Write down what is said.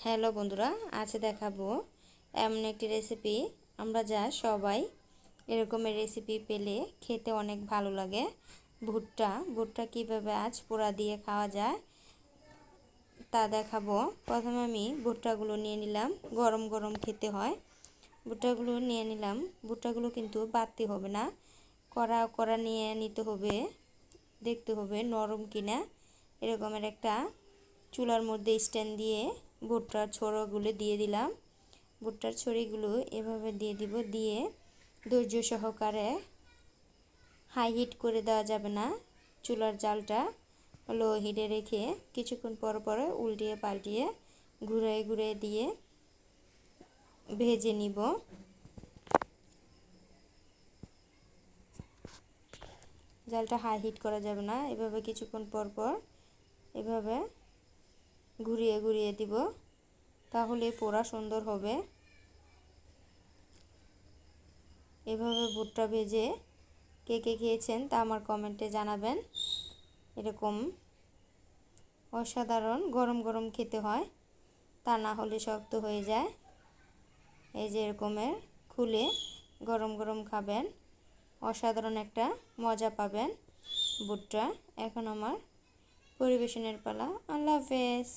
Hello বন্ধুরা, আজ দেখাবো এমন একটি রেসিপি আমরা যা সবাই এরকমের রেসিপি পেলে খেতে অনেক ভালো লাগে। ভুট্টা ভুট্টা কীভাবে আজ পোড়া দিয়ে খাওয়া যায় তা দেখাবো। প্রথমে আমি ভুট্টাগুলো নিয়ে নিলাম, গরম গরম খেতে হয়। ভুট্টাগুলো নিয়ে নিলাম, ভুট্টাগুলো কিন্তু বাড়তে হবে না। কড়া কড়া নিয়ে নিতে হবে, দেখতে হবে নরম কিনা। এরকমের একটা চুলার মধ্যে স্ট্যান্ড দিয়ে ভুট্টার ছড়াগুলো দিয়ে দিলাম। ভুট্টার ছড়িগুলো এভাবে দিয়ে দিব, দিয়ে ধৈর্য সহকারে হাই হিট করে দেওয়া যাবে না। চুলার জালটা লো হিটে রেখে কিছুক্ষণ পর পরে উল্টিয়ে পাল্টিয়ে ঘুরে ঘুরে দিয়ে ভেজে নিব। জালটা হাই হিট করা যাবে না। এভাবে কিছুক্ষণ পর পর এভাবে ঘুরিয়ে ঘুরিয়ে দিব। তাহলে পোড়া সুন্দর হবে। এভাবে ভুট্টা ভেজে কে কে খেয়েছেন তা আমার কমেন্টে জানাবেন। এরকম অসাধারণ গরম গরম খেতে হয়। তা না হলে শক্ত হয়ে যায়। এই যে এরকমের খুলে গরম গরম খাবেন। অসাধারণ একটা মজা পাবেন ভুট্টা। এখন আমার পরিবেশনের পালা। আল্লাহ হাফেজ।